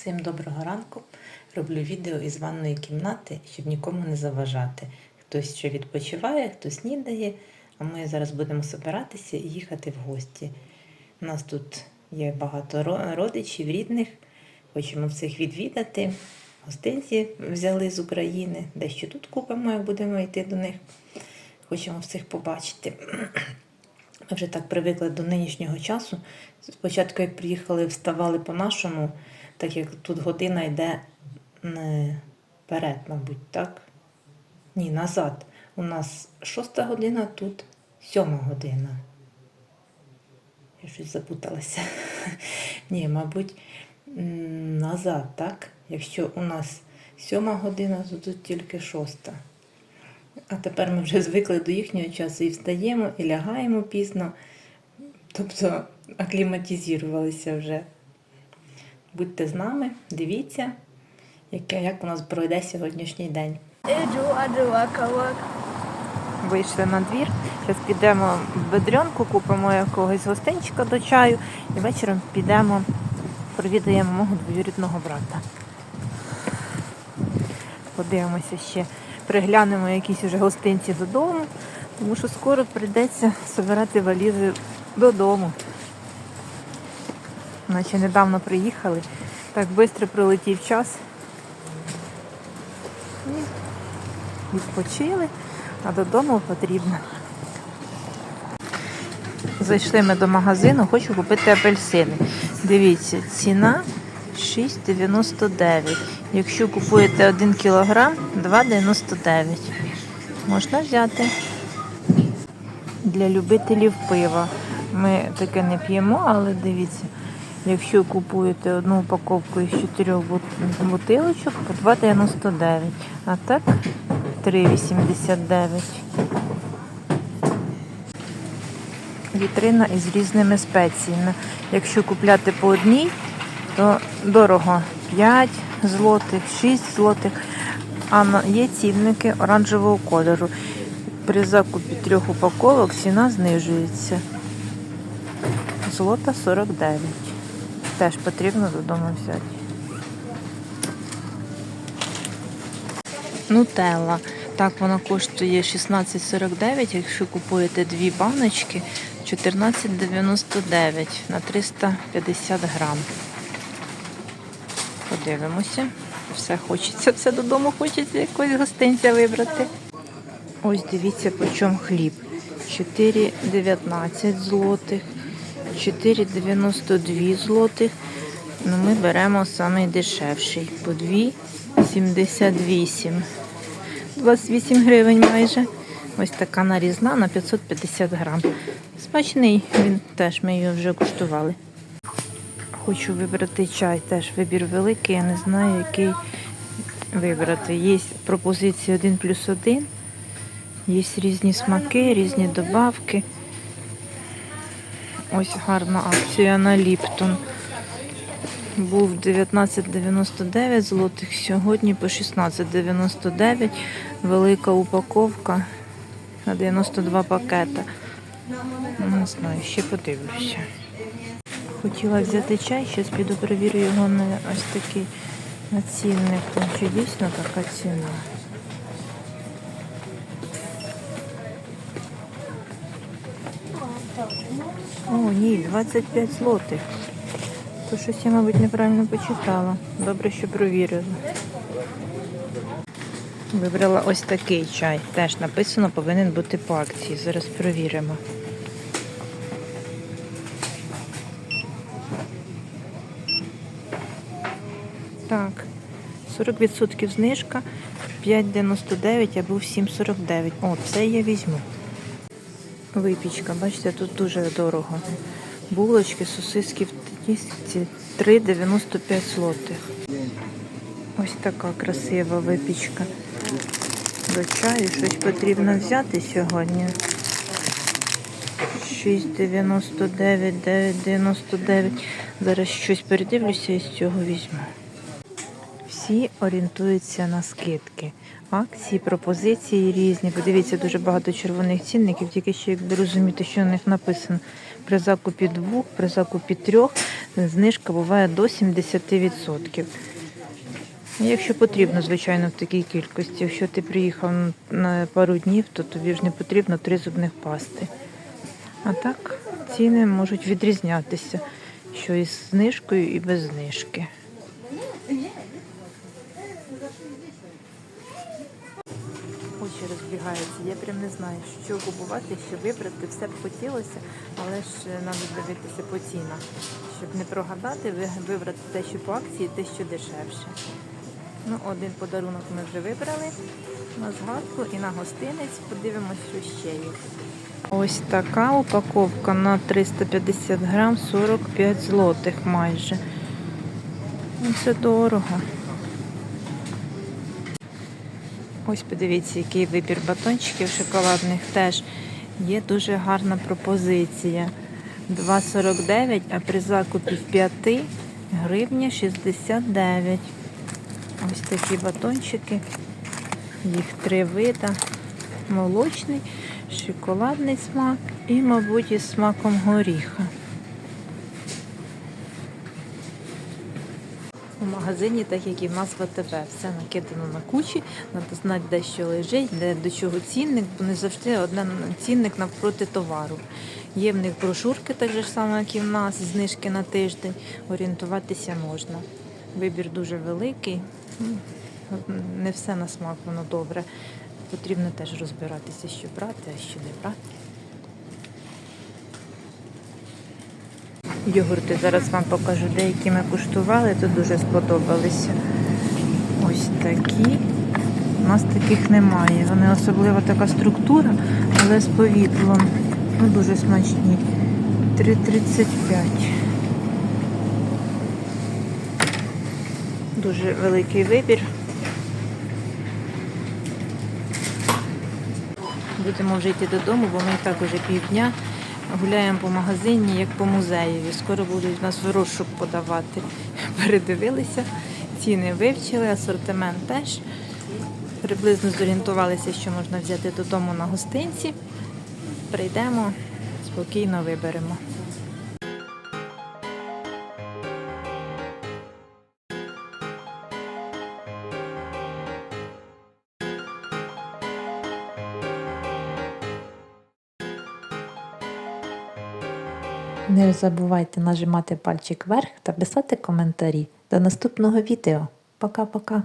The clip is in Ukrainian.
Всім доброго ранку. Роблю відео із ванної кімнати, щоб нікому не заважати. Хтось ще відпочиває, хтось снідає, а ми зараз будемо збиратися і їхати в гості. У нас тут є багато родичів, рідних. Хочемо всіх відвідати. Гостинці взяли з України, дещо тут купимо, як будемо йти до них. Хочемо всіх побачити. Вже так привикли до нинішнього часу. Спочатку, як приїхали, вставали по-нашому, так як тут година йде вперед, мабуть, так? Ні, назад. У нас шоста година, тут сьома година. Я щось запуталася. Ні, мабуть, назад, так? Якщо у нас сьома година, то тут тільки шоста. А тепер ми вже звикли до їхнього часу і встаємо, і лягаємо пізно. Тобто акліматизувалися вже. Будьте з нами, дивіться, як у нас пройде сьогоднішній день. Вийшли на двір. Зараз підемо в бедренку, купимо якогось гостинчика до чаю і вечором підемо, провідаємо мого двоюрідного брата. Подивимося ще, приглянемо якісь уже гостинці додому, тому що скоро прийдеться збирати валізи додому. Наче недавно приїхали, так швидко пролетів час. І відпочили, а додому потрібно. Зайшли ми до магазину, хочу купити апельсини. Дивіться, ціна 6,99. Якщо купуєте 1 кг, 2,99. Можна взяти. Для любителів пива. Ми таке не п'ємо, але дивіться, якщо купуєте одну упаковку із 4 бутилочок, по 2,99. А так 3,89. Вітрина із різними спеціями. Якщо купляти по одній, то дорого 5 злотих, 6 злотих. А є цінники оранжевого кольору. При закупі трьох упаковок ціна знижується. Злота 49. Теж потрібно додому взяти. Нутелла. Так, вона коштує 16,49, якщо купуєте дві баночки 14,99 на 350 грам. Подивимося. Все хочеться, все додому хочеться якось гостинця вибрати. Ось дивіться, по чому хліб. 4,19 злотих, 4,92 злотих. Ну, ми беремо самий дешевший. По 2,78. 28 гривень майже. Ось така нарізна на 550 грам. Смачний, він теж ми його вже куштували. Хочу вибрати чай, теж вибір великий, я не знаю, який вибрати. Є пропозиції 1 плюс 1, є різні смаки, різні добавки. Ось гарна акція на Ліптон. Був 19,99 злотих, сьогодні по 16,99. Велика упаковка на 92 пакета. Не знаю, ще подивлюся. Хотіла взяти чай, зараз піду перевірю його на ось такий на цінник. Чи дійсно така ціна? О, ні, 25 злотих. То щось я, мабуть, неправильно почитала. Добре, що провірила. Вибрала ось такий чай. Теж написано, повинен бути по акції. Зараз перевіримо. Так, 40% знижка, 5,99, а був 7,49. О, це я візьму. Випічка, бачите, тут дуже дорого. Булочки, сосиски в тісті 3,95 злотих. Ось така красива випічка. До чаю щось потрібно взяти сьогодні. 6,99, 9,99. Зараз щось передивлюся і з цього візьму. Всі орієнтуються на скидки. Акції, пропозиції різні. Подивіться, дуже багато червоних цінників, тільки ще якби розуміти, що на них написано. При закупі двох, при закупі трьох знижка буває до 70%. Якщо потрібно, звичайно, в такій кількості. Якщо ти приїхав на пару днів, то тобі ж не потрібно три зубних пасти. А так ціни можуть відрізнятися, що із знижкою і без знижки. Я прям не знаю, що купувати, що вибрати. Все б хотілося, але ж треба дивитися по цінах. Щоб не прогадати, вибрати те, що по акції, те, що дешевше. Ну, один подарунок ми вже вибрали на згадку і на гостинець. Подивимось, що ще є. Ось така упаковка на 350 грам 45 злотих майже. Ну, Це дорого. Ось подивіться, який вибір батончиків шоколадних теж є дуже гарна пропозиція. 2,49, а при закупі 5 гривня 69. Ось такі батончики. Їх три вида. Молочний, шоколадний смак і, мабуть, із смаком горіха. Магазині, так як і в нас в АТБ, все накидано на кучі, треба знати, де що лежить, де до чого цінник, бо не завжди один цінник навпроти товару. Є в них брошурки, так же само, як і в нас, знижки на тиждень. Орієнтуватися можна. Вибір дуже великий. Не все на смак, воно добре. Потрібно теж розбиратися, що брати, а що не брати. Йогурти зараз вам покажу. Деякі ми куштували, то дуже сподобалися. Ось такі. У нас таких немає. Вони особлива така структура, але з повідлом. Ну, дуже смачні. 3,35. Дуже великий вибір. Будемо вже йти додому, бо ми і так уже півдня гуляємо по магазині, як по музеєві. Скоро будуть нас в розшук подавати. Передивилися, ціни вивчили, асортимент теж. Приблизно зорієнтувалися, що можна взяти додому на гостинці. Прийдемо, спокійно виберемо. Не забувайте нажимати пальчик вверх та писати коментарі. До наступного відео. Пока-пока!